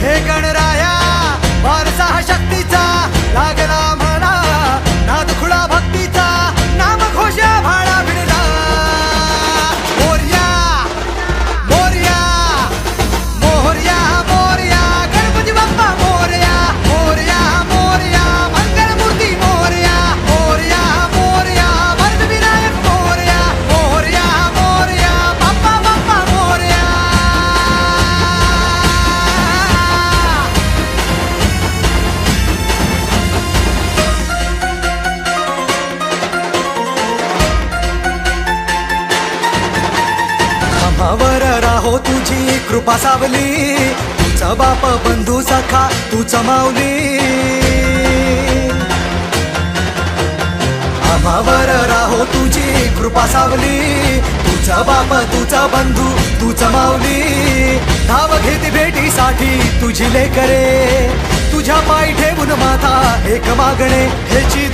हे गणराय राहो तुझी कृपा सावली. तुझा बाप बंधू सखा तूच माऊली. आम्हावर राहो तुझी कृपा सावली. तुझा बाप तुझा बंधू तूच माऊली. धाव घेत भेटीसाठी तुझी लेकरे. तुझ्या पाय ठेवून माथा एक मागणे ह्याची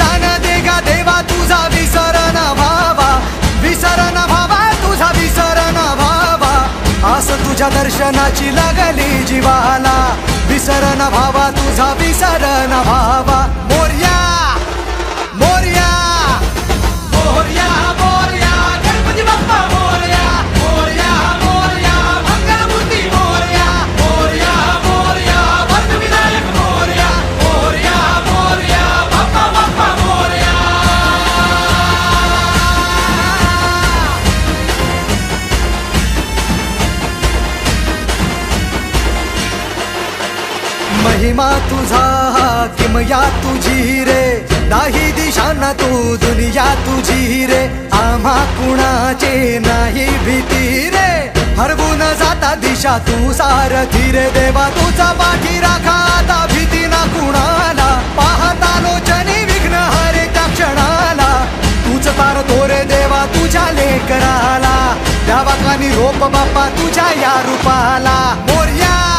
तुझ्या दर्शनाची लागली जीवाला. विसर भावा तुझा विसर भावा. महिमा तुझा किमया तुझी रे. नाही दिशांना तू दुनिया तुझी रे. आम्हा कुणाचे नाही भीती रे. हरवून जाता दिशा तू सारथी रे देवा. तुझा पाठी राखा आता भीती ना कुणाला. पाहता लोचनी विघ्न हरे त्या क्षणाला. तूच तार तोरे देवा तुझ्या लेकराला. द्यावा कानी रोप बाप्पा तुझ्या या रूपाला. मोर्या